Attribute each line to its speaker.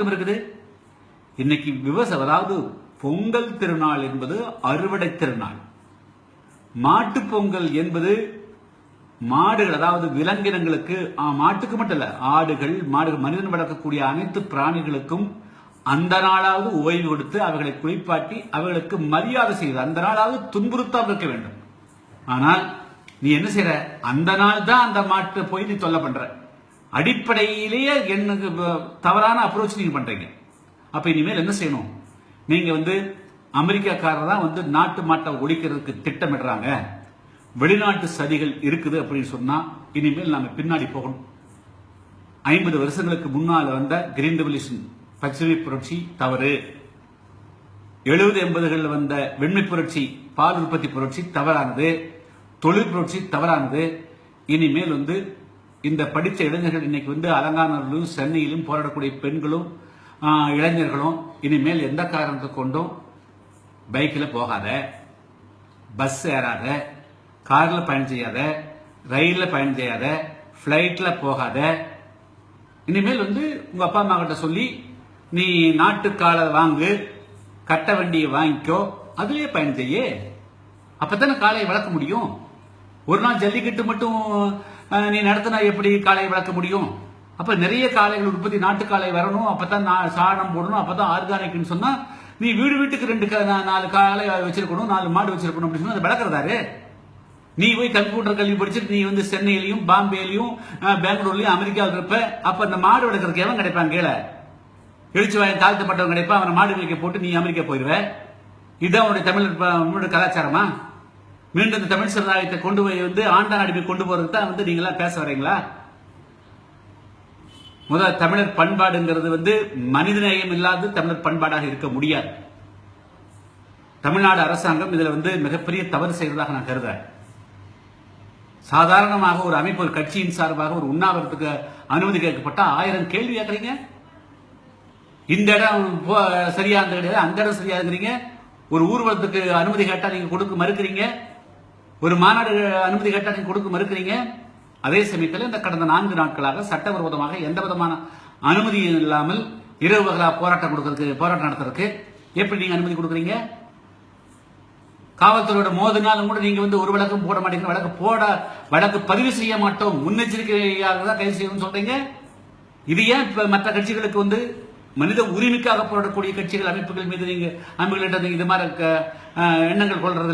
Speaker 1: இருக்குது? இன்னைக்கு விவசாயம் அதாவது பொங்கல் திருநாள் என்பது அறுவடை திருநாள். மாட்டு பொங்கல் என்பது மாடுகள் அதாவது விலங்கினங்களுக்கு மாட்டுக்கு மட்டும் இல்ல ஆடுகள் மாடுகள் மனிதன் வளர்க்கக்கூடிய அனைத்து பிராணிகளுக்கும் அந்த நாளாவது ஓய்வு கொடுத்து அவர்களை குளிப்பாட்டி அவர்களுக்கு மரியாதை செய்து அந்த நாளாவது துன்புறுத்தாமல் இருக்க வேண்டும். ஆனால் நீ என்ன செய்யற அந்த நாள் தான் அந்த மாட்டை போய் நீ தொல்லை பண்ற. அடிப்படையிலேயே எனக்கு தவறான அப்ரோச் நீங்கள் பண்ணுறீங்க அப்போ இனிமேல் என்ன செய்யணும்? நீங்கள் வந்து அமெரிக்காக்காரர் தான் வந்து நாட்டு மாட்டை ஒழிக்கிறதுக்கு திட்டமிடுறாங்க. வெளிநாட்டு சதிகள் இருக்குது அப்படின்னு சொன்னால் இனிமேல் நாம் பின்னாடி போகணும். ஐம்பது வருஷங்களுக்கு முன்னால் வந்த கிரீன் ரெவல்யூஷன் பச்சை புரட்சி தவறு. எழுபது எண்பதுகளில் வந்த வெண்மை புரட்சி பால் உற்பத்தி புரட்சி தவறானது. தொழில் புரட்சி தவறானது. இனிமேல் வந்து இந்த படித்த இளைஞர்கள் இன்னைக்கு வந்து அலங்காநல்லூரும் சென்னையிலும் போராடக்கூடிய பெண்களும் இளைஞர்களும் இனிமேல் எந்த காரணத்தை கொண்டும் பைக்கில் போகாத பஸ் ஏறாத காரில் பயணம் செய்யாத ரயிலில் பயணம் செய்யாத ஃப்ளைட்டில் போகாத இனிமேல் வந்து உங்கள் அப்பா அம்மா கிட்ட சொல்லி நீ நாட்டுக்கால வாங்கு கட்ட வண்டியை வாங்கிக்கோ அதுலேயே பயணம் செய்ய. அப்பதானே காலையை வளர்க்க முடியும். ஒரு நாள் ஜல்லிக்கட்டு மட்டும் நீ நடத்தினா எப்படி காளையை வளர்க்க முடியும்? அப்ப நிறைய காளைகள் உற்பத்தி நாட்டு காளை வரணும் அப்பதான் நா- சாணம் போடணும் அப்பதான் ஆர்கானிக்னு சொன்னா நீ வீடு வீட்டுக்கு ரெண்டு நாலு காளை வச்சிருக்கணும் நாலு மாடு வச்சிருக்கணும் அப்படின்னு சொன்னா அதை வளர்க்கறதாரு நீ போய் கம்ப்யூட்டர் கல்வி படிச்சுட்டு நீ வந்து சென்னையிலையும் பாம்பேலையும் அஹ், பெங்களூர்லயும் அமெரிக்காவில் இருப்ப அப்ப அந்த மாடு வளர்க்கறதுக்கு எவன் கிடைப்பான் கீழே? எழுச்சி வாயம் தாழ்த்தப்பட்டவன் கிடைப்பான் அவனை மாடு மேய்க்க போட்டு நீ அமெரிக்கா போயிடுவ இதுதான் உன்னுடைய தமிழ் கலாச்சாரமா? மீண்டும் இந்த தமிழ் சமுதாயத்தை கொண்டு போய் வந்து ஆண்டான் அடிமை கொண்டு போறதுக்கு தான் வந்து நீங்களா பேச வரீங்களா? முதல் தமிழர் பண்பாடுங்கிறது வந்து மனிதநேயம் இல்லாத தமிழர் பண்பாடாக இருக்க முடியாது. தமிழ்நாடு அரசாங்கம் இதுல வந்து மிகப்பெரிய தவறு செய்வதாக நான் கருதுறேன். சாதாரணமாக ஒரு அமைப்பு ஒரு கட்சியின் சார்பாக ஒரு உண்ணாவிரத்துக்கு அனுமதி கேட்கப்பட்டா ஆயிரம் கேள்வி கேட்கறீங்க? இந்த இடம் சரியா அந்த இடம் அந்த இடம் சரியாங்கிறீங்க ஒரு ஊர்வலத்துக்கு அனுமதி கேட்டா நீங்க கொடுக்க மறுக்கிறீங்க? ஒரு மாநாடு அனுமதி கேட்டால் நீங்கள் கொடுக்க மறுக்கிறீங்க? அதே சமயத்தில் இந்த கடந்த நான்கு நாட்களாக சட்டவிரோதமாக எந்த விதமான அனுமதியும் இல்லாமல் இரவு பகலா போராட்டம் கொடுக்கறதுக்கு போராட்டம் நடத்துறதுக்கு எப்படி நீங்க அனுமதி கொடுக்குறீங்க? காவல்துறையோட மோதினாலும் கூட நீங்க வந்து ஒரு வழக்கம் போட மாட்டீங்க. வழக்கு போட வழக்கு பதிவு செய்ய மாட்டோம். முன்னெச்சரிக்கையாக தான் கைது செய்யணும்னு சொல்றீங்க? இது ஏன் இப்ப மற்ற கட்சிகளுக்கு வந்து மனித உரிமைக்காக போராடக்கூடிய கட்சிகள் அமைப்புகள் மீது நீங்க அமைப்புகள் இது மாதிரி எண்ணங்கள் கொள்றது